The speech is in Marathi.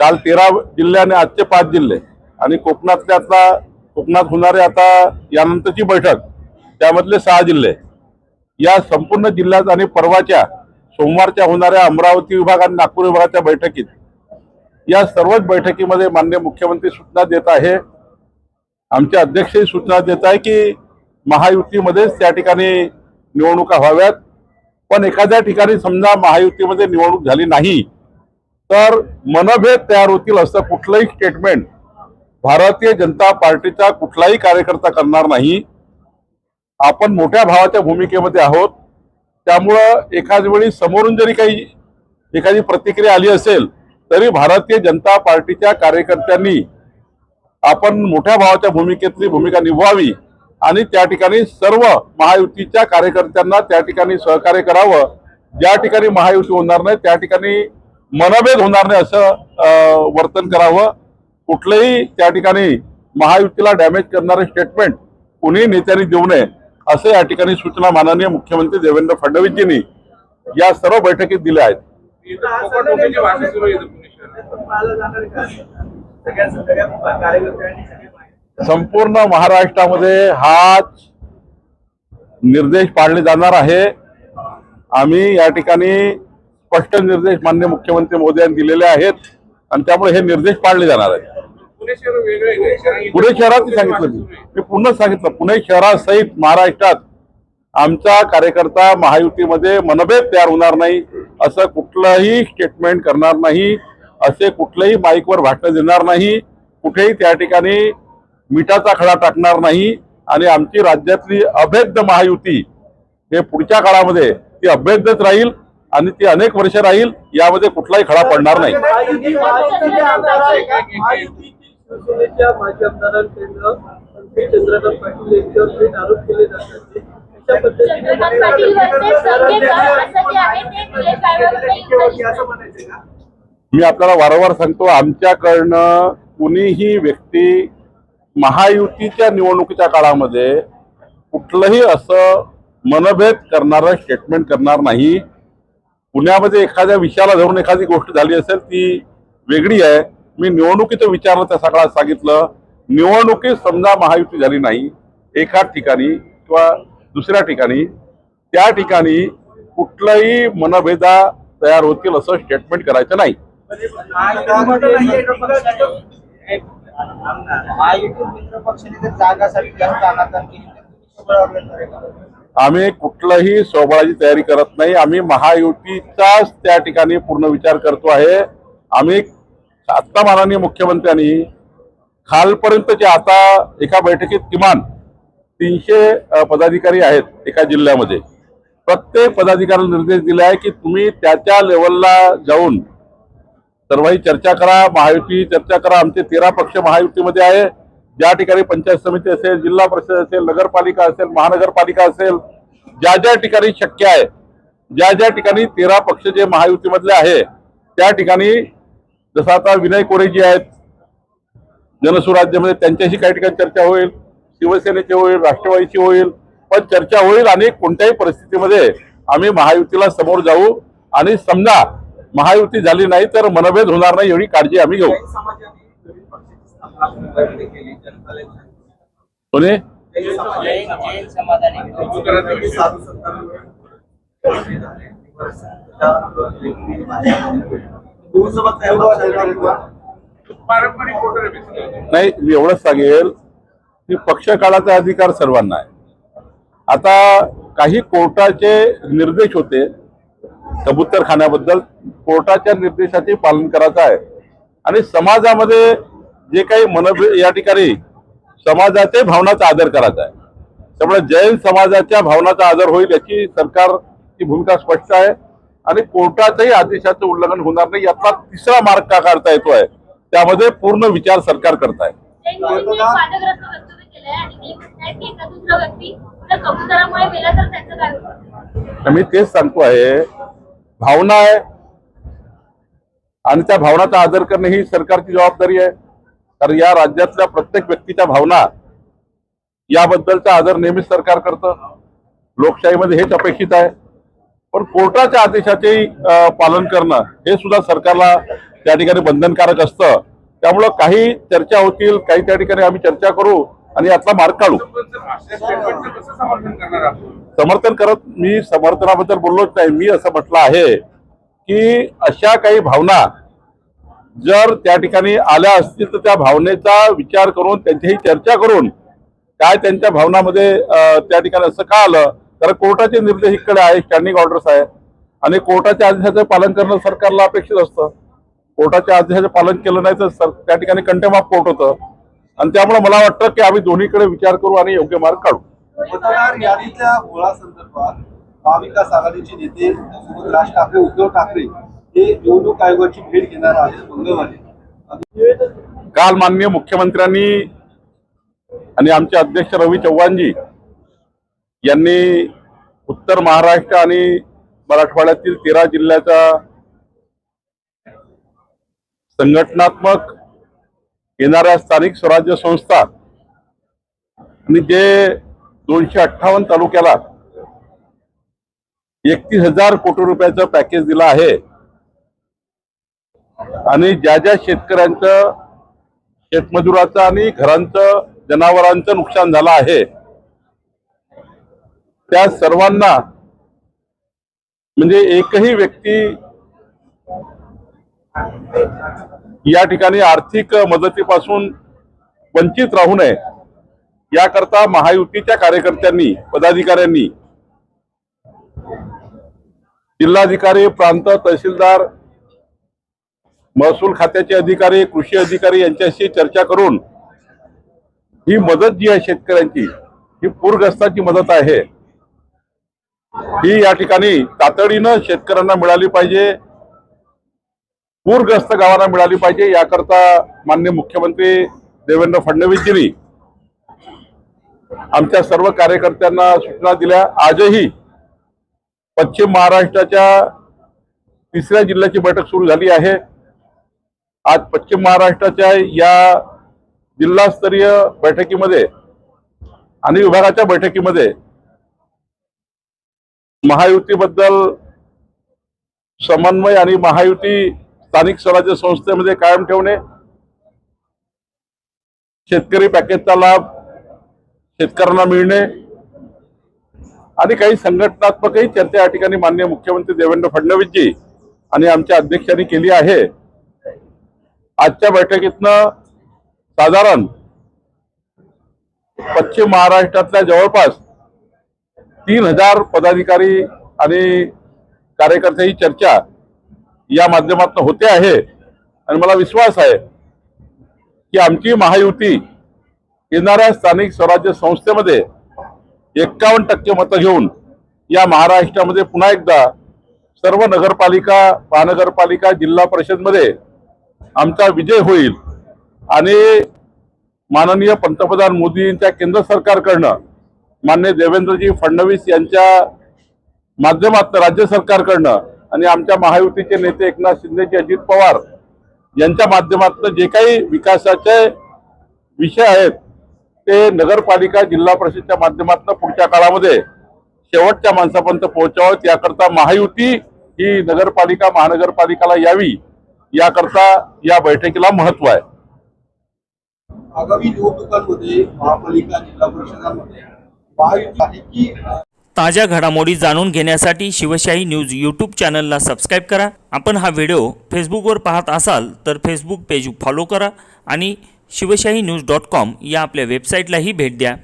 काल तेरा जिल्हे आणि आजचे पाच जिल्हे. आणि कोकणातले आता कोकणात होणारे आता यानंतरची बैठक त्यामधले सहा जिल्हे. या संपूर्ण जिल्ह्यात आणि परवाच्या सोमवारच्या होणाऱ्या अमरावती विभाग आणि नागपूर विभागाच्या बैठकीत या सर्वच बैठकीमध्ये मान्य मुख्यमंत्री सूचना देत आहे. आमचे अध्यक्षही सूचना देत आहे की महायुतीमध्येच त्या ठिकाणी निवडणुका व्हाव्यात. पण एखाद्या ठिकाणी समजा महायुतीमध्ये निवडणूक झाली नाही तर मनभेद तयार होतील असं कुठलंही स्टेटमेंट भारतीय जनता पार्टीचा कुठलाही कार्यकर्ता करणार नाही. आपण मोठ्या भावाच्या भूमिकेमध्ये आहोत. त्यामुळं एखाद वेळी समोरून जरी काही एखादी प्रतिक्रिया आली असेल तरी भारतीय जनता पार्टीच्या कार्यकर्त्यांनी आपण मोठ्या भावाच्या भूमिकेतली भूमिका निभवावी आणि त्या ठिकाणी सर्व महायुतीच्या कार्यकर्त्यांना त्या ठिकाणी सहकार्य करावं. ज्या ठिकाणी महायुती होणार नाही त्या ठिकाणी मनभेद होणार नाही असं वर्तन करावं. कुठलंही त्या ठिकाणी महायुतीला डॅमेज करणारे स्टेटमेंट कुणी नेत्यांनी देऊ नये असं या ठिकाणी सूचना माननीय मुख्यमंत्री देवेंद्र फडणवीसजींनी या सर्व बैठकीत दिल्या आहेत. संपूर्ण महाराष्ट्रामध्ये हाच निर्देश पाळले जाणार आहे. आम्ही या ठिकाणी स्पष्ट निर्देश मान्य मुख्यमंत्री मोदी यांनी दिलेले आहेत आणि त्यामुळे हे निर्देश पाळले जाणार आहेत. पुणे शहरात सांगितलं. मी. पुन्हा सांगितलं पुणे शहरासहित महाराष्ट्रात आमचा कार्यकर्ता महायुतीमध्ये मनभेद तयार होणार नाही असं कुठलंही स्टेटमेंट करणार नाही असे कुठलंही माईकवर भाषण देणार नाही कुठेही त्या ठिकाणी मिठाचा खडा टाकणार नाही आणि आमची राज्यातली अभेद्य महायुती हे पुढच्या काळामध्ये ती अभेद्यच राहील. आणि ती अनेक वर्ष राहील यामध्ये कुठलाही खडा पडणार नाही. महायुती महायुतीचे आमदार आहे का? महायुतीची शिवसेनेच्या माजी आमदारांकडनं मंत्री चंद्रकांत पाटील यांच्यावर थेट आरोप केले जातात. अशा पद्धतीने चंद्रकांत पाटील वर्सेस संकेकर असं जे आहे ते निलेश रायवाडकर होती असं म्हणायचं का मी आपल्याला वारंवार सांगतो आमच्याकडनं कुणीही व्यक्ती महायुतीच्या निवडणुकीच्या काळामध्ये कुठलंही असं मनभेद करणारं स्टेटमेंट करणार नाही. पुण्यामध्ये एखाद्या विषयाला धरून एखादी गोष्ट झाली असेल ती वेगळी आहे. मी निवडणुकीचं विचारलं त्या सगळ्यात सांगितलं. निवडणुकीत समजा महायुती झाली नाही एका ठिकाणी किंवा दुसऱ्या ठिकाणी त्या ठिकाणी कुठलाही मनभेदा तयार होतील असं स्टेटमेंट करायचं नाही. महायुतीत मित्र पक्षाने जर केली तर आम्ही कुठलंही स्वबळाची तयारी करत नाही. आम्ही महायुतीचाच त्या ठिकाणी पूर्ण विचार करतो आहे. आम्ही आत्ता माननीय मुख्यमंत्र्यांनी खालपर्यंतचे आता एका बैठकीत किमान तीनशे पदाधिकारी आहेत एका जिल्ह्यामध्ये. प्रत्येक पदाधिकाऱ्याला निर्देश दिले आहे की तुम्ही त्याच्या लेवलला जाऊन सर्वही चर्चा करा महायुती चर्चा करा. आमचे तेरा पक्ष महायुतीमध्ये आहे. ज्या ठिकाणी पंचायत समिती असेल जिल्हा परिषद असेल नगरपालिका असेल महानगरपालिका असेल ज्या ज्या ठिकाणी शक्य आहे ज्या ज्या ठिकाणी तेरा पक्ष जे महायुतीमधले आहे त्या ठिकाणी जसं आता विनय कोरेजी आहेत जनसुराज्यामध्ये त्यांच्याशी काही ठिकाणी चर्चा होईल शिवसेनेची होईल राष्ट्रवादीची होईल पण चर्चा होईल आणि कोणत्याही परिस्थितीमध्ये आम्ही महायुतीला समोर जाऊ आणि समजा महायुती झाली नाही तर मनभेद होणार नाही एवढी काळजी आम्ही घेऊ. कोणी? नाही मी एवढंच सांगेल की पक्ष काळाचा अधिकार सर्वांना आहे. आता काही कोर्टाचे निर्देश होते कबूतर खाण्याबद्दल कोर्टाच्या निर्देशाचे पालन करायचं आहे. आणि समाजामध्ये जे काही मनभेद या ठिकाणी समाजाच्या भावनाचा आदर करायचा आहे. त्यामुळे जैन समाजाच्या भावनाचा आदर होईल याची सरकारची भूमिका स्पष्ट आहे. आणि कोर्टाच्याही आदेशाचं उल्लंघन होणार नाही यातला तिसरा मार्ग का काढता येतो आहे त्यामध्ये पूर्ण विचार सरकार करत आहे. मी तेच सांगतो आहे भावना आहे आणि त्या भावनाचा आदर करणे ही सरकारची जबाबदारी आहे. कारण या राज्यातल्या प्रत्येक व्यक्तीच्या भावना याबद्दलचा आदर नेहमीच सरकार करतं. लोकशाहीमध्ये हेच अपेक्षित आहे. पण कोर्टाच्या आदेशाचे पालन करणं हे सुद्धा सरकारला त्या ठिकाणी बंधनकारक असतं. त्यामुळं काही चर्चा होतील काही त्या ठिकाणी आम्ही चर्चा करू आणि यातला मार्ग काढू. समर्थन समर्थन करत मी समर्थनाबद्दल बोललोच नाही. मी असं म्हटलं आहे की अशा काही भावना जर त्या ठिकाणी आल्या असतील तर त्या भावनेचा विचार करून त्यांच्याही चर्चा करून काय त्यांच्या भावनामध्ये त्या ठिकाणी असं का आलं? तर कोर्टाचे निर्देश इकडे आहे स्टँडिंग ऑर्डर्स आहे आणि कोर्टाच्या आदेशाचं पालन करणं सरकारला अपेक्षित असतं. कोर्टाच्या आदेशाचं पालन केलं नाही तर सर त्या ठिकाणी कंटेम ऑफ कोर्ट होतं. आणि त्यामुळे मला वाटतं की आम्ही दोन्हीकडे विचार करू आणि योग्य मार्ग काढू. मतदार यादीच्या मुळासंदर्भात महाविकास आघाडीचे नेते राज ठाकरे उद्धव ठाकरे हे निवडणूक आयोगाची भेट घेणार आहेत मंगळवारी. काल माननीय मुख्यमंत्र्यांनी आणि आमचे अध्यक्ष रवी चव्हाणजी यांनी उत्तर महाराष्ट्र आणि मराठवाड्यातील तेरा जिल्ह्याचा संघटनात्मक येणाऱ्या स्थानिक स्वराज्य संस्था आणि जे दोनशे अठ्ठावन्न तालुक्याला एकतीस हजार कोटी रुपयाचं पॅकेज दिलं आहे आणि ज्या ज्या शेतकऱ्यांचं शेतमजुराचं आणि घरांचं जनावरांचं नुकसान झालं आहे त्या सर्वांना म्हणजे एकही व्यक्ती या ठिकाणी आर्थिक मदतीपासून वंचित राहू नये याकरता महायुतीच्या कार्यकर्त्यांनी पदाधिकाऱ्यांनी जिल्हाधिकारी प्रांत तहसीलदार महसूल खात्याचे अधिकारी कृषी अधिकारी यांच्याशी चर्चा करून ही मदत जी आहे शेतकऱ्यांची ही पूरग्रस्ताची मदत आहे. ही या ठिकाणी तातडीनं शेतकऱ्यांना मिळाली पाहिजे पूरग्रस्त गावांना मिळाली पाहिजे याकरता मान्य मुख्यमंत्री देवेंद्र फडणवीसजींनी आमच्या सर्व कार्यकर्त्यांना सूचना दिल्या. आजही पश्चिम महाराष्ट्राच्या तिसऱ्या जिल्ह्याची बैठक सुरू झाली आहे. आज पश्चिम महाराष्ट्राच्या या जिल्हास्तरीय बैठकीमध्ये आणि विभागाच्या बैठकीमध्ये महायुतीबद्दल समन्वय आणि महायुती स्थानिक स्वराज्य संस्थेमध्ये कायम ठेवणे शेतकरी पॅकेजचा लाभ शेतकऱ्यांना मिळणे आणि काही संघटनात्मकही चर्चा या ठिकाणी माननीय मुख्यमंत्री देवेंद्र फडणवीसजी आणि आमच्या अध्यक्षांनी केली आहे. आजच्या बैठकीतनं साधारण पश्चिम महाराष्ट्रातल्या जवळपास तीन हजार पदाधिकारी आणि कार्यकर्त्याची चर्चा या माध्यमातून होते आहे. आणि मला विश्वास आहे की आमची महायुती येणाऱ्या स्थानिक स्वराज्य संस्थेमध्ये एक्कावन्न टक्के मतं घेऊन या महाराष्ट्रामध्ये पुन्हा एकदा सर्व नगरपालिका महानगरपालिका जिल्हा परिषदमध्ये आमचा विजय होईल. आणि माननीय पंतप्रधान मोदींच्या केंद्र सरकारकडनं मान्य देवेंद्रजी फडणवीस यांच्या माध्यमातून राज्य सरकारकडनं आणि आमच्या महायुतीचे नेते एकनाथ शिंदेजी अजित पवार यांच्या माध्यमातून जे काही विकासाचे विषय आहेत ते नगरपालिका जिल्हा परिषदच्या माध्यमातून पुढच्या काळामध्ये शेवटच्या माणसापर्यंत पोहोचावं. याकरता महायुती ही नगरपालिका महानगरपालिकाला यावी. याकरता या बैठकीला महत्त्व आहे. आगामी निवडणुकांमध्ये महापालिका जिल्हा परिषदांमध्ये महायुती आहे की ताज्या घडामोडी जाणून घेण्यासाठी शिवशाही न्यूज यूट्यूब चॅनलला सबस्क्राईब करा. आपण हा व्हिडिओ फेसबुकवर पाहत असाल तर फेसबुक पेज फॉलो करा आणि शिवशाही न्यूज डॉट कॉम या आपल्या वेबसाईटलाही भेट द्या.